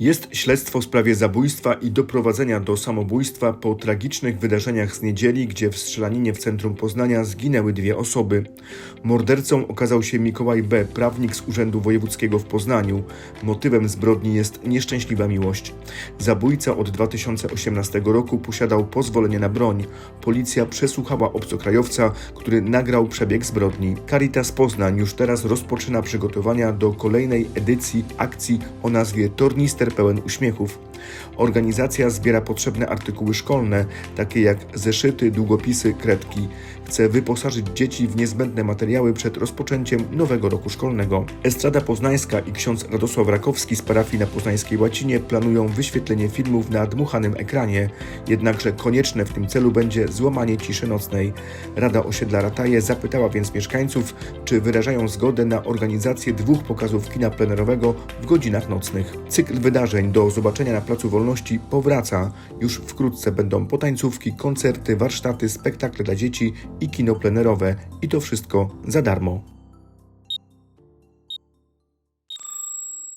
Jest śledztwo w sprawie zabójstwa i doprowadzenia do samobójstwa po tragicznych wydarzeniach z niedzieli, gdzie w strzelaninie w centrum Poznania zginęły dwie osoby. Mordercą okazał się Mikołaj B., prawnik z Urzędu Wojewódzkiego w Poznaniu. Motywem zbrodni jest nieszczęśliwa miłość. Zabójca od 2018 roku posiadał pozwolenie na broń. Policja przesłuchała obcokrajowca, który nagrał przebieg zbrodni. Caritas Poznań już teraz rozpoczyna przygotowania do kolejnej edycji akcji o nazwie Tornister pełen uśmiechów. Organizacja zbiera potrzebne artykuły szkolne, takie jak zeszyty, długopisy, kredki. Chce wyposażyć dzieci w niezbędne materiały przed rozpoczęciem nowego roku szkolnego. Estrada Poznańska i ksiądz Radosław Rakowski z parafii na Poznańskiej Łacinie planują wyświetlenie filmów na dmuchanym ekranie, jednakże konieczne w tym celu będzie złamanie ciszy nocnej. Rada Osiedla Rataje zapytała więc mieszkańców, czy wyrażają zgodę na organizację dwóch pokazów kina plenerowego w godzinach nocnych. Cykl wydarzeń do zobaczenia na Placu Wolności powraca. Już wkrótce będą potańcówki, koncerty, warsztaty, spektakle dla dzieci i kino plenerowe. I to wszystko za darmo.